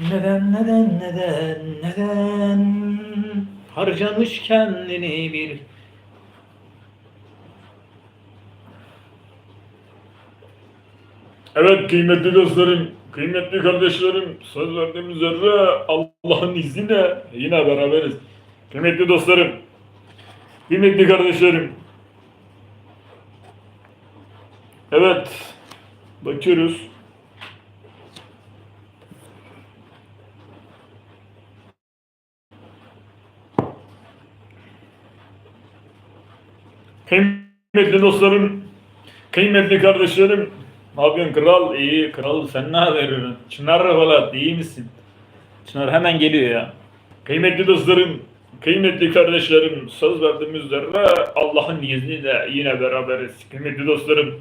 Neden neden neden neden harcamış kendini bir Evet kıymetli dostlarım, kıymetli kardeşlerim, söz verdiğim üzere Allah'ın izniyle yine beraberiz. Kıymetli dostlarım, kıymetli kardeşlerim. Evet, bakıyoruz. Kıymetli dostlarım, kıymetli kardeşlerim, ne yapıyorsun kral? İyi kral sen ne haberin? Çınar Polat iyi misin? Çınar hemen geliyor ya. Kıymetli dostlarım, kıymetli kardeşlerim, söz verdiğimiz üzere Allah'ın izniyle yine beraberiz. Kıymetli dostlarım,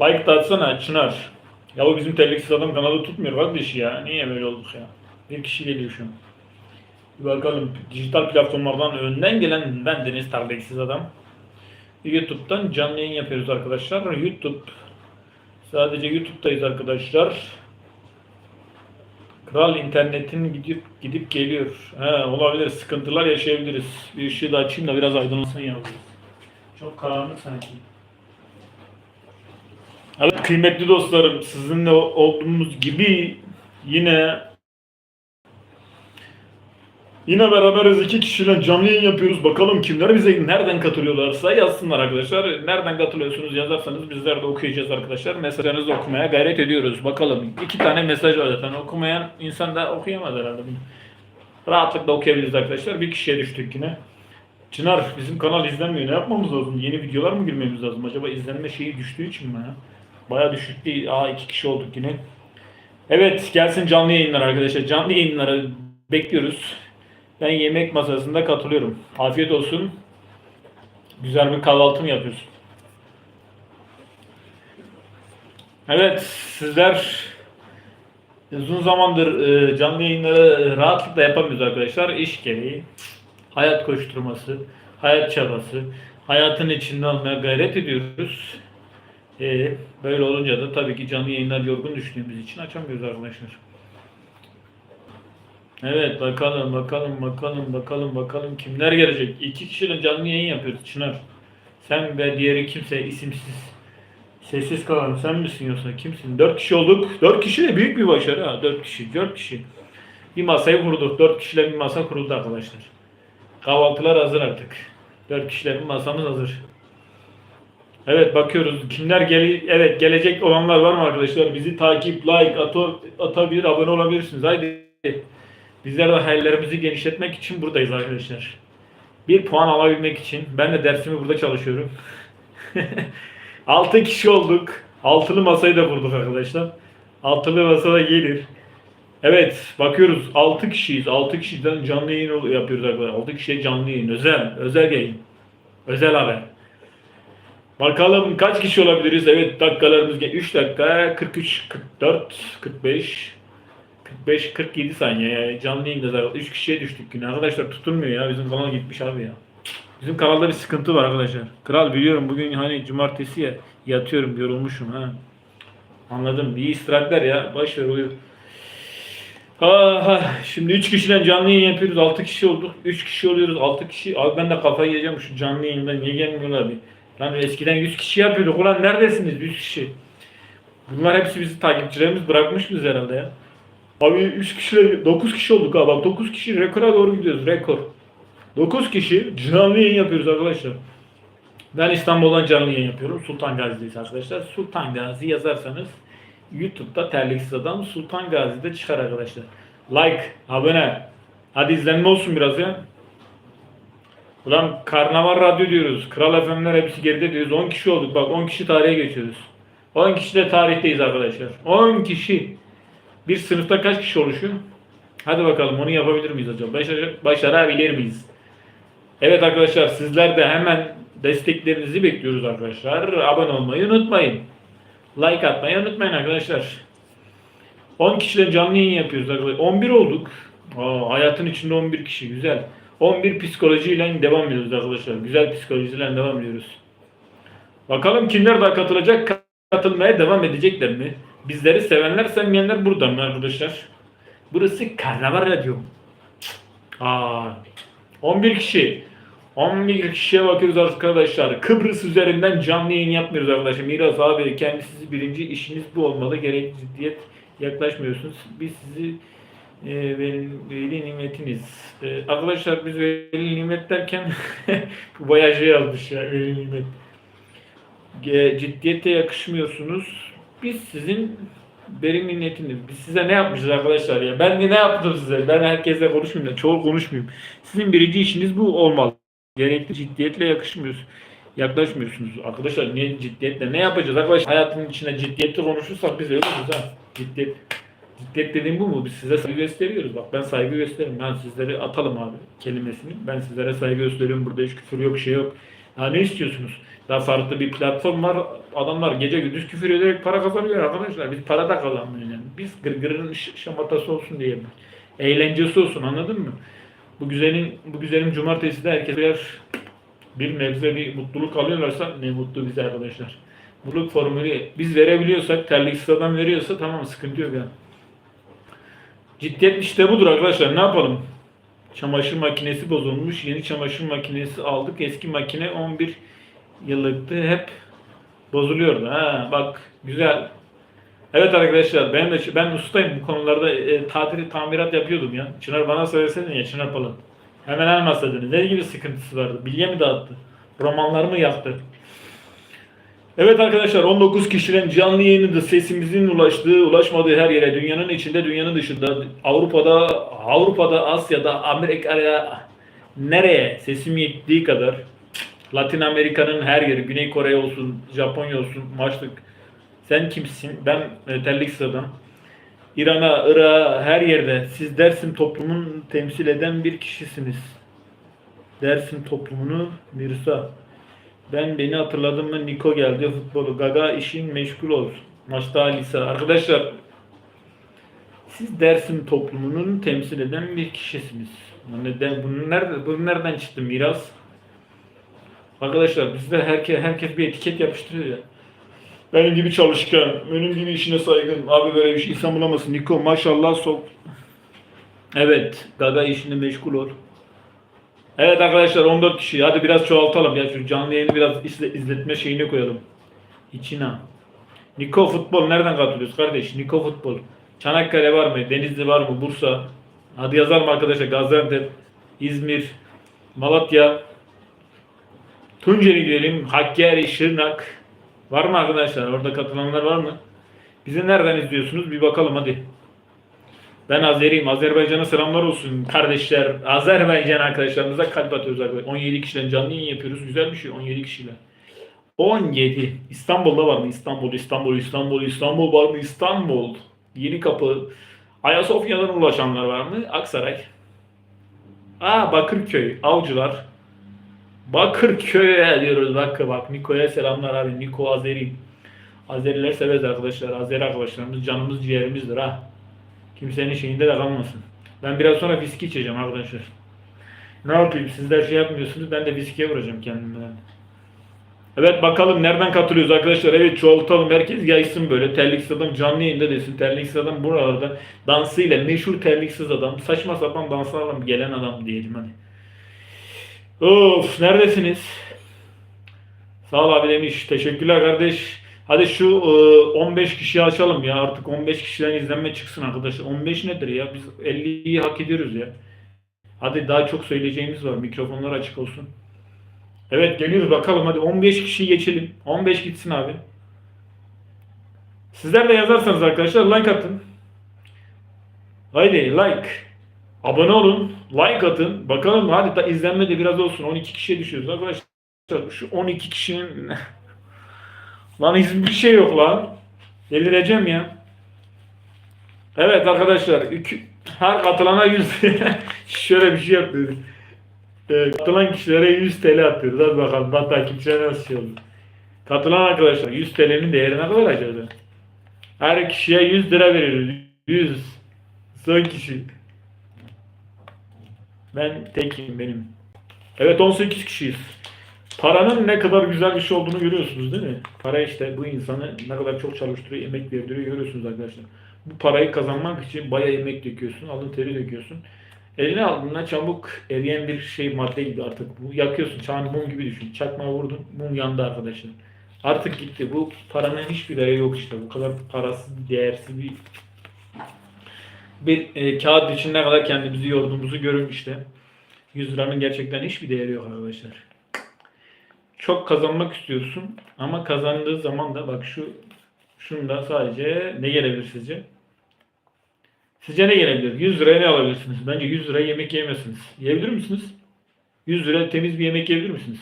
like da atsana Çınar. Ya bu bizim tehlikesiz adam kanalı tutmuyor kardeş ya. Niye böyle olduk ya? Bir kişi geliyor şu an. Bakalım dijital platformlardan önden gelen ben Deniz Terleksiz Adam. YouTube'dan canlı yayın yapıyoruz arkadaşlar. YouTube sadece YouTube'dayız arkadaşlar. Kral internetin gidip gidip geliyor. He, olabilir. Sıkıntılar yaşayabiliriz. Bir ışığı da açayım da biraz aydınlansın yavrum. Çok karanlık sanki. Evet kıymetli dostlarım sizinle olduğumuz gibi yine Yine beraberiz iki kişiyle canlı yayın yapıyoruz. Bakalım kimler bize nereden katılıyorlarsa yazsınlar arkadaşlar. Nereden katılıyorsunuz yazarsanız bizler de okuyacağız arkadaşlar. Mesajlarınızı okumaya gayret ediyoruz. Bakalım iki tane mesaj var zaten. Okumayan insan da okuyamaz herhalde bunu. Rahatlıkla okuyabiliriz arkadaşlar. Bir kişiye düştük yine. Çınar bizim kanal izlenmiyor. Ne yapmamız lazım? Yeni videolar mı girmemiz lazım? Acaba izlenme şeyi düştüğü için mi ya? Baya düşük değil. Aa iki kişi olduk yine. Evet gelsin canlı yayınlar arkadaşlar. Canlı yayınlara bekliyoruz. Ben yemek masasında katılıyorum. Afiyet olsun. Güzel bir kahvaltı mı yapıyorsun? Evet, sizler uzun zamandır e, canlı yayınları rahatlıkla yapamıyoruz arkadaşlar. İş gereği, hayat koşturması, hayat çabası, hayatın içinde olmaya gayret ediyoruz. E, böyle olunca da tabii ki canlı yayınlar yorgun düştüğümüz için açamıyoruz arkadaşlar. Evet bakalım bakalım bakalım bakalım bakalım kimler gelecek. İki kişiyle canlı yayın yapıyoruz Çınar. Sen ve diğeri kimse isimsiz. Sessiz kalan sen misin yoksa kimsin? Dört kişi olduk. Dört kişi de büyük bir başarı ha. Dört kişi. Dört kişi. Bir masayı kurduk. Dört kişiyle bir masa kuruldu arkadaşlar. Kahvaltılar hazır artık. Dört kişiyle bir masamız hazır. Evet bakıyoruz. Kimler gel evet gelecek olanlar var mı arkadaşlar? Bizi takip, like, ato atabilir, abone olabilirsiniz. Haydi. Bizler de hayallerimizi genişletmek için buradayız arkadaşlar. Bir puan alabilmek için. Ben de dersimi burada çalışıyorum. 6 kişi olduk. Altılı masayı da kurduk arkadaşlar. Altılı masada gelir. Evet bakıyoruz 6 kişiyiz. 6 kişiden canlı yayın yapıyoruz arkadaşlar. 6 kişiye canlı yayın. Özel. Özel yayın. Özel haber. Bakalım kaç kişi olabiliriz? Evet dakikalarımız 3 dakika 43, 44, 45, 45-47 saniye yani canlı yayında zaten 3 kişiye düştük yine. Arkadaşlar tutulmuyor ya bizim kanal gitmiş abi ya. Bizim kanalda bir sıkıntı var arkadaşlar. Kral biliyorum bugün hani cumartesi ya yatıyorum yorulmuşum ha. Anladım. İyi istirahatler ya. Boş ver uyu. Aha, şimdi 3 kişiden canlı yayın yapıyoruz. 6 kişi olduk. 3 kişi oluyoruz. 6 kişi. Abi ben de kafayı yiyeceğim şu canlı yayında. Niye gelmiyorlar bir? Lan eskiden 100 kişi yapıyorduk. Ulan neredesiniz 100 kişi? Bunlar hepsi bizi takipçilerimiz bırakmış biz herhalde ya. Abi 3 kişi 9 kişi olduk ha bak 9 kişi rekora doğru gidiyoruz rekor. 9 kişi canlı yayın yapıyoruz arkadaşlar. Ben İstanbul'dan canlı yayın yapıyorum. Sultan Gazi'deyiz arkadaşlar. Sultan Gazi yazarsanız YouTube'da terliksiz adam Sultan Gazi'de çıkar arkadaşlar. Like, abone. Hadi izlenme olsun biraz ya. Ulan Karnaval Radyo diyoruz. Kral FM'ler hepsi geride diyoruz. 10 kişi olduk. Bak 10 kişi tarihe geçiyoruz. 10 kişi de tarihteyiz arkadaşlar. 10 kişi. Bir sınıfta kaç kişi oluşuyor? Hadi bakalım onu yapabilir miyiz? Başar başarabilir miyiz? Evet arkadaşlar sizler de hemen desteklerinizi bekliyoruz arkadaşlar. Abone olmayı unutmayın. Like atmayı unutmayın arkadaşlar. 10 kişiyle canlı yayın yapıyoruz arkadaşlar. 11 olduk. Aa, hayatın içinde 11 kişi güzel. 11 psikolojiyle devam ediyoruz arkadaşlar. Güzel psikolojiyle devam ediyoruz. Bakalım kimler daha katılacak? Katılmaya devam edecekler mi? Bizleri sevenler sevmeyenler burada mı arkadaşlar? Burası Karnaval Radyo. Aa, 11 kişi. 11 kişiye bakıyoruz arkadaşlar. Kıbrıs üzerinden canlı yayın yapmıyoruz arkadaşlar. Miras abi kendisi birinci işiniz bu olmalı. Gerek ciddiyet yaklaşmıyorsunuz. Biz sizi e, veli nimetiniz. E, arkadaşlar biz veli nimet derken bu bayağı şey yazmış ya veli nimet. E, ciddiyete yakışmıyorsunuz. Biz sizin veli nimetiniz. Biz size ne yapmışız arkadaşlar ya? Ben ne yaptım size? Ben herkesle konuşmayayım da çoğu konuşmayayım. Sizin birinci işiniz bu olmalı. Gerekli ciddiyetle yakışmıyorsunuz. Yaklaşmıyorsunuz. Arkadaşlar niye ciddiyetle ne yapacağız? Arkadaşlar hayatın içinde ciddiyetle konuşursak biz ölürüz ha. Ciddiyet. Ciddiyet dediğim bu mu? Biz size saygı gösteriyoruz. Bak ben saygı gösteririm. Ben sizlere atalım abi kelimesini. Ben sizlere saygı gösteriyorum. Burada hiç küfür yok, şey yok. Ya ne istiyorsunuz? Daha farklı bir platform var. Adamlar gece gündüz küfür ederek para kazanıyor arkadaşlar. Biz para da kazanmıyoruz yani. Biz gırgırın şamatası olsun diye. Eğlencesi olsun anladın mı? Bu güzelin bu güzelim cumartesi de herkes birer bir nebze bir mutluluk alıyorlarsa ne mutlu bize arkadaşlar. Mutluluk formülü biz verebiliyorsak, terliksiz adam veriyorsa tamam sıkıntı yok yani. Ciddiyet işte budur arkadaşlar. Ne yapalım? Çamaşır makinesi bozulmuş. Yeni çamaşır makinesi aldık. Eski makine 11 yıllıktı. Hep bozuluyordu. Ha bak güzel. Evet arkadaşlar ben de ben ustayım bu konularda e, tatil tamirat yapıyordum ya. Çınar bana söyleseydin ya Çınar falan. Hemen almasaydınız. Ne gibi sıkıntısı vardı? Bilye mi dağıttı? Romanlarımı yaktı? Evet arkadaşlar 19 kişinin canlı yayınında sesimizin ulaştığı, ulaşmadığı her yere dünyanın içinde, dünyanın dışında, Avrupa'da, Avrupa'da, Asya'da, Amerika'ya nereye sesim yettiği kadar Latin Amerika'nın her yeri, Güney Kore olsun, Japonya olsun, maçlık. Sen kimsin? Ben terlik adam. İran'a, Irak'a, her yerde siz Dersim toplumun temsil eden bir kişisiniz. Dersim toplumunu Mirsa. Ben beni hatırladım mı Niko geldi futbolu. Gaga işin meşgul ol. Maçta Alisa. Arkadaşlar siz Dersim toplumunun temsil eden bir kişisiniz. Neden, bunu nerede, bunu nereden çıktı miras? Arkadaşlar bizde herkes, herkes bir etiket yapıştırıyor ya. Benim gibi çalışkan, benim gibi işine saygın. Abi böyle bir şey insan bulamazsın. Niko maşallah sok. Evet, Gaga işinde meşgul ol. Evet arkadaşlar 14 kişi. Hadi biraz çoğaltalım ya. Şu canlı yayını biraz izle- izletme şeyine koyalım. İçine. Niko Futbol nereden katılıyoruz kardeş? Niko Futbol. Çanakkale var mı? Denizli var mı? Bursa. Hadi yazalım arkadaşlar. Gaziantep, İzmir, Malatya, Tunceli diyelim. Hakkari, Şırnak. Var mı arkadaşlar? Orada katılanlar var mı? Bizi nereden izliyorsunuz? Bir bakalım hadi. Ben Azeriyim. Azerbaycan'a selamlar olsun kardeşler. Azerbaycan arkadaşlarımıza kalp atıyoruz arkadaşlar. 17 kişiden canlı yayın yapıyoruz. Güzel bir şey 17 kişiyle. 17. İstanbul'da var mı? İstanbul, İstanbul, İstanbul, İstanbul var mı? İstanbul. Yeni kapı. Ayasofya'dan ulaşanlar var mı? Aksaray. Aa Bakırköy. Avcılar. Bakırköy'e diyoruz. Bak bak. Niko'ya selamlar abi. Niko Azeri. Azeriler severiz arkadaşlar. Azeri arkadaşlarımız canımız ciğerimizdir ha. Kimsenin şeyinde de kalmasın. Ben biraz sonra viski içeceğim arkadaşlar. Ne yapayım sizler şey yapmıyorsunuz ben de viskiye vuracağım kendimden. Evet bakalım nereden katılıyoruz arkadaşlar. Evet çoğaltalım herkes yaysın böyle. Terliksiz adam canlı yayında desin. Terliksiz adam buralarda dansıyla meşhur terliksiz adam. Saçma sapan danslarla gelen adam diyelim hadi. Of neredesiniz? Sağ ol abi demiş. Teşekkürler kardeş. Hadi şu e, 15 kişiyi açalım ya. Artık 15 kişiden izlenme çıksın arkadaşlar. 15 nedir ya? Biz 50'yi hak ediyoruz ya. Hadi daha çok söyleyeceğimiz var. Mikrofonlar açık olsun. Evet geliyoruz bakalım hadi 15 kişi geçelim. 15 gitsin abi. Sizler de yazarsanız arkadaşlar like atın. Haydi like. Abone olun. Like atın. Bakalım hadi da izlenme de biraz olsun. 12 kişiye düşüyoruz arkadaşlar. Şu 12 kişinin Lan hiçbir şey yok lan. Delireceğim ya. Evet arkadaşlar. iki- her katılana 100 şöyle bir şey yapıyoruz. Ee, katılan kişilere 100 TL atıyoruz. Hadi bakalım. Ben takipçilere nasıl şey oldu. Katılan arkadaşlar 100 TL'nin değeri ne kadar acaba? Her kişiye 100 lira veriyoruz. 100. Son kişi. Ben tekim benim. Evet 18 kişiyiz. Paranın ne kadar güzel bir şey olduğunu görüyorsunuz değil mi? Para işte bu insanı ne kadar çok çalıştırıyor, emek verdiriyor görüyorsunuz arkadaşlar. Bu parayı kazanmak için bayağı emek döküyorsun, alın teri döküyorsun. Eline aldığında çabuk eriyen bir şey madde gibi artık. Bu yakıyorsun, çağın mum gibi düşün. Çakma vurdun, mum yandı arkadaşlar. Artık gitti. Bu paranın hiçbir değeri yok işte. Bu kadar parasız, değersiz bir bir e, kağıt için ne kadar kendimizi yorduğumuzu görün işte. 100 liranın gerçekten hiçbir değeri yok arkadaşlar. Çok kazanmak istiyorsun ama kazandığı zaman da bak şu şunda sadece ne gelebilir sizce? Sizce ne gelebilir? 100 liraya ne alabilirsiniz? Bence 100 liraya yemek yemezsiniz. Yiyebilir misiniz? 100 liraya temiz bir yemek yiyebilir misiniz?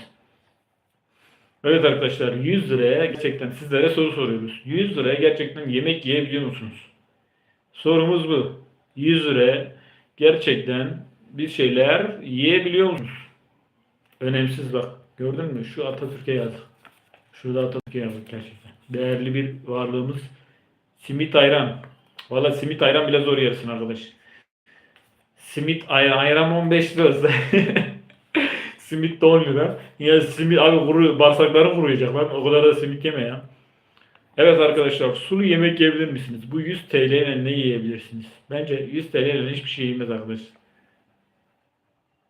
Evet arkadaşlar 100 liraya gerçekten sizlere soru soruyoruz. 100 liraya gerçekten yemek yiyebiliyor musunuz? Sorumuz bu. 100 liraya gerçekten bir şeyler yiyebiliyor musunuz? Önemsiz bak. Gördün mü? Şu Atatürk'e yazdık. Şurada Atatürk'e yazdık gerçekten. Değerli bir varlığımız. Simit ayran. Valla simit ayran bile zor yersin arkadaş. Simit ayran, ayran 15 lira. simit de 10 lira. Ya simit abi kuru, bağırsakları kuruyacak lan. O kadar da simit yeme ya. Evet arkadaşlar sulu yemek yiyebilir misiniz? Bu 100 TL ile ne yiyebilirsiniz? Bence 100 TL ile hiçbir şey yemez arkadaşlar.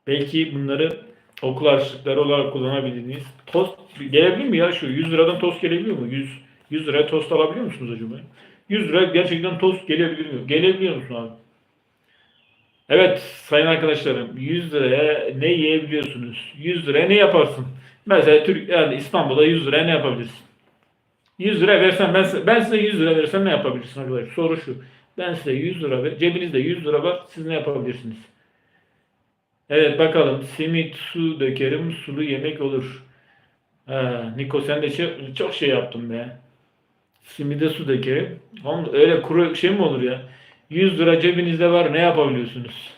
Belki bunları okul harçlıkları olarak kullanabilirsiniz. Tost gelebilir mi ya şu 100 liradan tost gelebiliyor mu? 100 100 liraya tost alabiliyor musunuz acaba? 100 lira gerçekten tost gelebiliyor mu? Gelebiliyor musun abi? Evet sayın arkadaşlarım 100 liraya ne yiyebiliyorsunuz? 100 liraya ne yaparsın? Mesela Türk yani İstanbul'da 100 liraya ne yapabilirsin? 100 lira versem ben, ben size 100 lira versem ne yapabilirsiniz arkadaşlar? Soru şu. Ben size 100 lira ver. Cebinizde 100 lira var. Siz ne yapabilirsiniz? Evet bakalım. Simit, su dökerim. Sulu yemek olur. Ha, Niko sen de şey, çok şey yaptın be. Simide su dökerim. Oğlum öyle kuru şey mi olur ya? 100 lira cebinizde var. Ne yapabiliyorsunuz?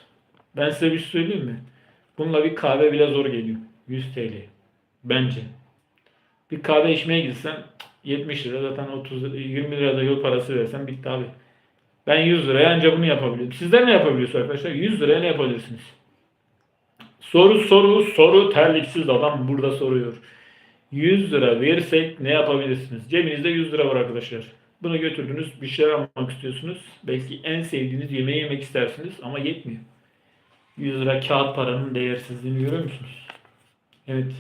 Ben size bir şey söyleyeyim mi? Bununla bir kahve bile zor geliyor. 100 TL. Bence. Bir kahve içmeye gitsen 70 lira zaten 30 lira, 20 lira da yol parası versen bitti abi. Ben 100 liraya ancak bunu yapabiliyorum. Sizler ne yapabiliyorsunuz arkadaşlar? 100 liraya ne yapabilirsiniz? Soru soru soru terliksiz adam burada soruyor. 100 lira versek ne yapabilirsiniz? Cebinizde 100 lira var arkadaşlar. Bunu götürdünüz bir şeyler almak istiyorsunuz. Belki en sevdiğiniz yemeği yemek istersiniz ama yetmiyor. 100 lira kağıt paranın değersizliğini görüyor musunuz? Evet.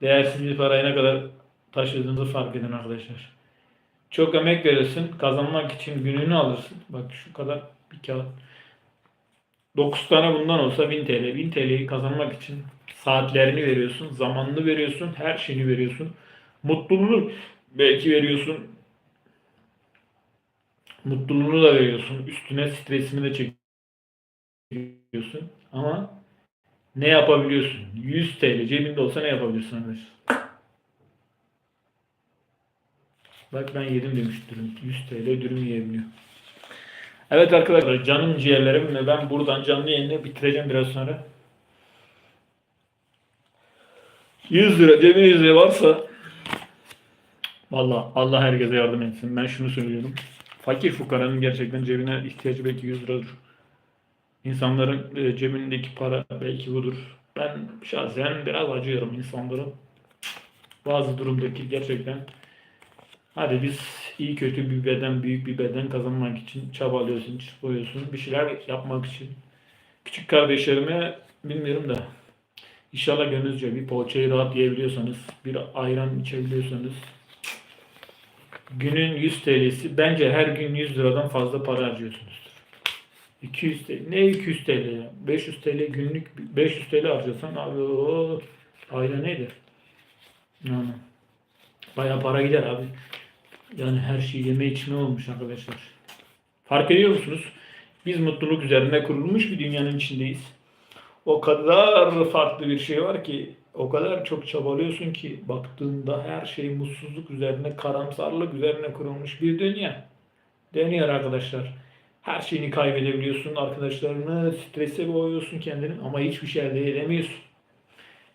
Değersiz bir parayı ne kadar taşıdığınızı fark edin arkadaşlar. Çok emek verirsin. Kazanmak için gününü alırsın. Bak şu kadar bir kağıt. 9 tane bundan olsa 1000 TL. 1000 TL'yi kazanmak için saatlerini veriyorsun, zamanını veriyorsun, her şeyini veriyorsun. Mutluluğunu belki veriyorsun. Mutluluğunu da veriyorsun. Üstüne stresini de çekiyorsun. Ama ne yapabiliyorsun? 100 TL cebinde olsa ne yapabilirsin arkadaşlar? Bak ben yedim demiş dürüm. 100 TL dürüm yiyebiliyor. Evet arkadaşlar canım ciğerlerim ve ben buradan canlı yayını bitireceğim biraz sonra. 100 lira cebinizde varsa Valla Allah herkese yardım etsin. Ben şunu söylüyorum. Fakir fukaranın gerçekten cebine ihtiyacı belki 100 liradır. İnsanların e, cebindeki para belki budur. Ben şahsen biraz acıyorum insanların. Bazı durumdaki gerçekten Hadi biz iyi kötü bir beden, büyük bir beden kazanmak için çabalıyorsun, çabalıyorsun. Bir şeyler yapmak için. Küçük kardeşlerime bilmiyorum da inşallah gönlünüzce bir poğaçayı rahat yiyebiliyorsanız, bir ayran içebiliyorsanız günün 100 TL'si bence her gün 100 liradan fazla para harcıyorsunuzdur. 200 TL. Ne 200 TL ya? 500 TL günlük 500 TL harcasan abi o ayda neydi? Yani bayağı para gider abi. Yani her şey yeme içme olmuş arkadaşlar. Fark ediyor musunuz? Biz mutluluk üzerine kurulmuş bir dünyanın içindeyiz. O kadar farklı bir şey var ki, o kadar çok çabalıyorsun ki baktığında her şey mutsuzluk üzerine, karamsarlık üzerine kurulmuş bir dünya. Dönüyor arkadaşlar. Her şeyini kaybedebiliyorsun, arkadaşlarını strese boğuyorsun kendini ama hiçbir şey elde edemiyorsun.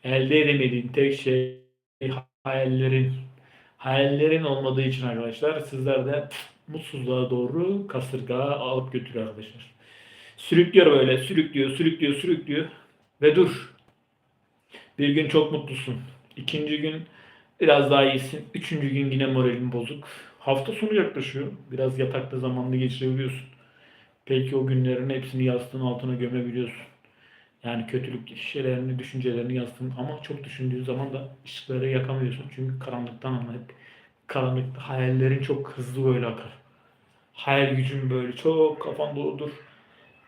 Elde edemediğin tek şey hayallerin. Hayallerin olmadığı için arkadaşlar sizler de mutsuzluğa doğru kasırga alıp götürüyor arkadaşlar. Sürüklüyor böyle sürüklüyor sürüklüyor sürüklüyor ve dur. Bir gün çok mutlusun. İkinci gün biraz daha iyisin. Üçüncü gün yine moralin bozuk. Hafta sonu yaklaşıyor. Biraz yatakta zamanını geçirebiliyorsun. Belki o günlerin hepsini yastığın altına gömebiliyorsun. Yani kötülük şeylerini, düşüncelerini yastığın ama çok düşündüğün zaman da ışıkları yakamıyorsun. Çünkü karanlıktan ama hep karanlıkta hayallerin çok hızlı böyle akar. Hayal gücün böyle çok kafan doludur.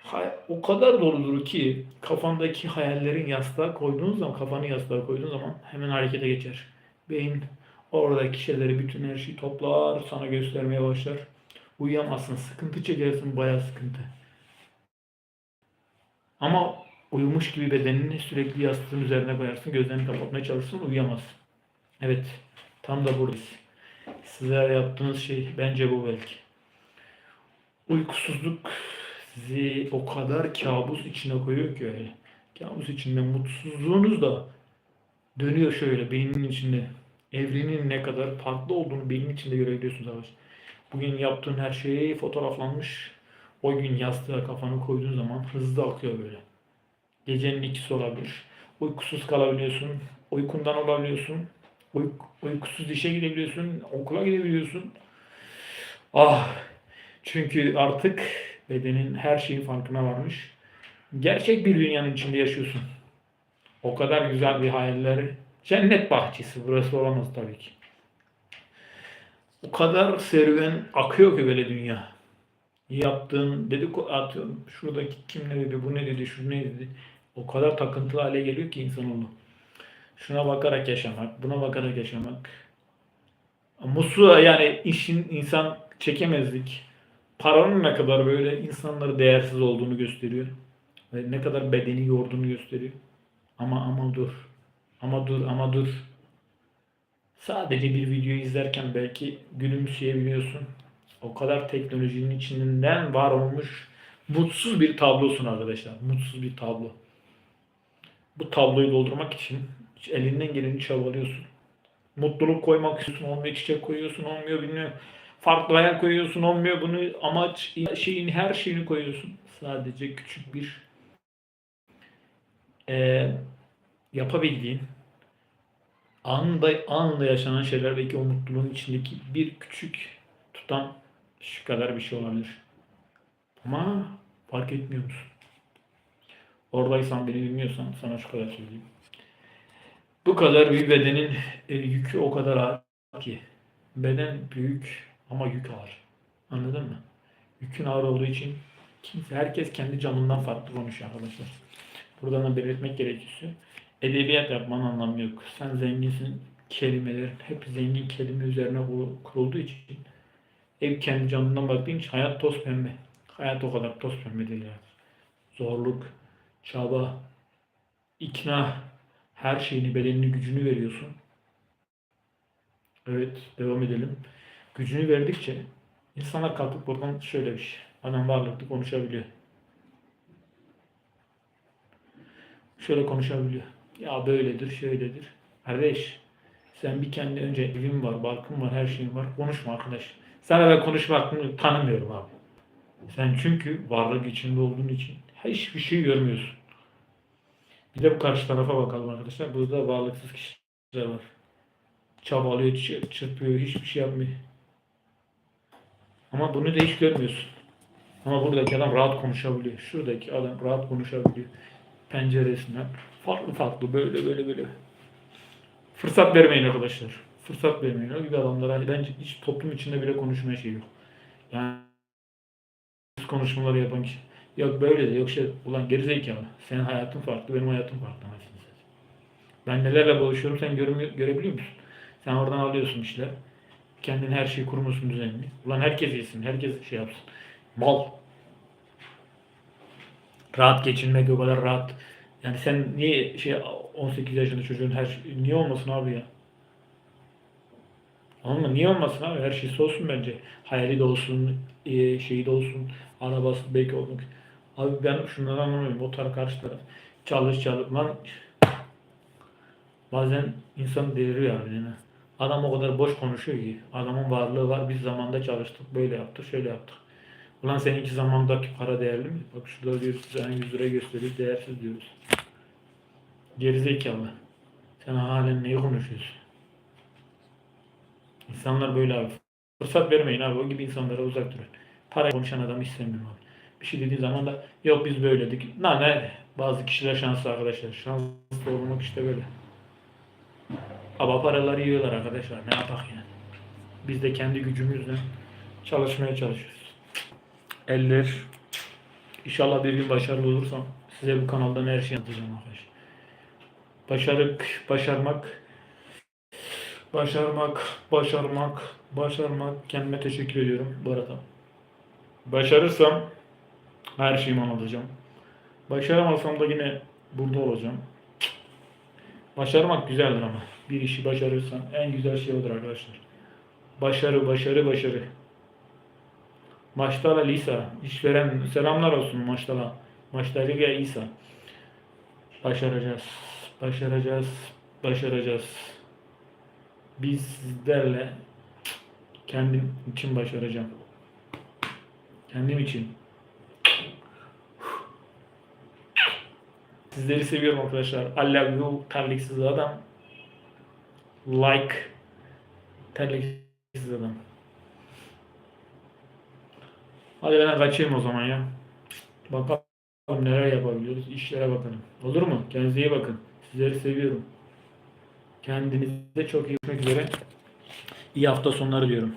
Hay- o kadar doludur ki kafandaki hayallerin yastığa koyduğun zaman, kafanı yastığa koyduğun zaman hemen harekete geçer. Beyin oradaki şeyleri, bütün her şeyi toplar, sana göstermeye başlar. Uyuyamazsın, sıkıntı çekersin, bayağı sıkıntı. Ama uyumuş gibi bedenini sürekli yastığın üzerine koyarsın, gözlerini kapatmaya çalışırsın, uyuyamazsın. Evet, tam da buradayız. Sizler yaptığınız şey bence bu belki. Uykusuzluk sizi o kadar kabus içine koyuyor ki öyle. Kabus içinde mutsuzluğunuz da dönüyor şöyle beynin içinde. Evrenin ne kadar farklı olduğunu beynin içinde görebiliyorsunuz arkadaş. Bugün yaptığın her şey fotoğraflanmış. O gün yastığa kafanı koyduğun zaman hızlı akıyor böyle. Gecenin ikisi olabilir. Uykusuz kalabiliyorsun. Uykundan olabiliyorsun. Uyk- uykusuz işe gidebiliyorsun. Okula gidebiliyorsun. Ah çünkü artık bedenin her şeyin farkına varmış. Gerçek bir dünyanın içinde yaşıyorsun. O kadar güzel bir hayaller. Cennet bahçesi burası olamaz tabii ki. O kadar serüven akıyor ki böyle dünya. Yaptığın dedik atıyorum. Şuradaki kim ne dedi, bu ne dedi, şu ne dedi. O kadar takıntılı hale geliyor ki insanoğlu. Şuna bakarak yaşamak, buna bakarak yaşamak. Mutsuz yani işin insan çekemezlik. Paranın ne kadar böyle insanları değersiz olduğunu gösteriyor. Ve ne kadar bedeni yorduğunu gösteriyor. Ama ama dur. Ama dur ama dur. Sadece bir video izlerken belki gülümseyebiliyorsun. O kadar teknolojinin içinden var olmuş mutsuz bir tablosun arkadaşlar. Mutsuz bir tablo. Bu tabloyu doldurmak için elinden geleni çabalıyorsun. Mutluluk koymak istiyorsun olmuyor, çiçek koyuyorsun olmuyor bilmiyorum. Farklı hayal koyuyorsun olmuyor bunu amaç şeyin her şeyini koyuyorsun. Sadece küçük bir eee, yapabildiğin anında anında yaşanan şeyler belki o mutluluğun içindeki bir küçük tutan şu kadar bir şey olabilir. Ama fark etmiyor musun? Oradaysan beni bilmiyorsan sana şu kadar söyleyeyim. Bu kadar bir bedenin e, yükü o kadar ağır ki. Beden büyük ama yük ağır. Anladın mı? Yükün ağır olduğu için kimse, herkes kendi canından farklı konuşuyor arkadaşlar. Buradan da belirtmek gerekirse edebiyat yapmanın anlamı yok. Sen zenginsin, kelimelerin hep zengin kelime üzerine kur- kurulduğu için hep kendi canından baktığın için hayat toz pembe. Hayat o kadar toz pembe değil yani. Zorluk, çaba, ikna, her şeyini, bedenini, gücünü veriyorsun. Evet, devam edelim. Gücünü verdikçe insanlar kalkıp buradan şöyle bir şey. Adam varlıklı konuşabiliyor. Şöyle konuşabiliyor. Ya böyledir, şöyledir. Kardeş, sen bir kendi önce evin var, barkın var, her şeyin var. Konuşma arkadaş. Sana ben konuşma hakkını tanımıyorum abi. Sen çünkü varlık içinde olduğun için hiçbir şey görmüyorsun. Bir de bu karşı tarafa bakalım arkadaşlar. Burada varlıksız kişiler var. Çabalıyor, çı- çırpıyor, hiçbir şey yapmıyor. Ama bunu da hiç görmüyorsun. Ama buradaki adam rahat konuşabiliyor. Şuradaki adam rahat konuşabiliyor. Penceresinden. Farklı farklı böyle böyle böyle. Fırsat vermeyin arkadaşlar. Fırsat vermeyin. O gibi adamlara bence hiç toplum içinde bile konuşmaya şey yok. Yani konuşmaları yapan kişi. Yok böyle de yok şey ulan gerizekalı. Senin hayatın farklı benim hayatım farklı. Ben nelerle boğuşuyorum sen görebiliyor musun? Sen oradan alıyorsun işler. Kendin her şeyi kurmuşsun düzenli. Ulan herkes yesin. Herkes şey yapsın. Mal. Rahat geçinmek o kadar rahat. Yani sen niye şey 18 yaşında çocuğun her şey, niye olmasın abi ya? Anladın mı? Niye olmasın abi? Her şeysi olsun bence. Hayali de olsun, e, şeyi de olsun, arabası belki olmak. Abi ben şunları anlamıyorum. O taraf karşı taraf. Çalış. Lan bazen insan deliriyor abi. Yani. Adam o kadar boş konuşuyor ki. Adamın varlığı var. Biz zamanda çalıştık. Böyle yaptık. Şöyle yaptık. Ulan seninki zamandaki para değerli mi? Bak şurada diyoruz. Sen 100 lira gösteriyor. Değersiz diyoruz. Gerizekalı. Sen halen neyi konuşuyorsun? İnsanlar böyle abi. Fırsat vermeyin abi. O gibi insanlara uzak durun. Para konuşan adam istemiyorum abi. Bir şey dediğin zaman da yok biz böyledik. Na ne? Bazı kişiler şanslı arkadaşlar. Şanslı olmak işte böyle. Ama paraları yiyorlar arkadaşlar. Ne yapak yani? Biz de kendi gücümüzle çalışmaya çalışıyoruz. Eller. İnşallah bir gün başarılı olursam size bu kanaldan her şeyi anlatacağım arkadaşlar. Başarık, başarmak, başarmak, başarmak, başarmak. Kendime teşekkür ediyorum bu arada. Başarırsam her şeyimi anlatacağım. Başaramazsam da yine burada olacağım. Başarmak güzeldir ama. Bir işi başarırsan en güzel şey odur arkadaşlar. Başarı, başarı, başarı. Maştala Lisa. işveren selamlar olsun Maştala. Maştala İsa. Başaracağız. Başaracağız. Başaracağız. Biz sizlerle kendim için başaracağım. Kendim için. Sizleri seviyorum arkadaşlar. I love you. Terliksiz adam. Like. Terliksiz adam. Hadi ben kaçayım o zaman ya. Bakalım neler yapabiliyoruz. İşlere bakalım. Olur mu? Kendinize iyi bakın. Sizleri seviyorum. Kendinize çok iyi bakmak üzere. İyi hafta sonları diyorum.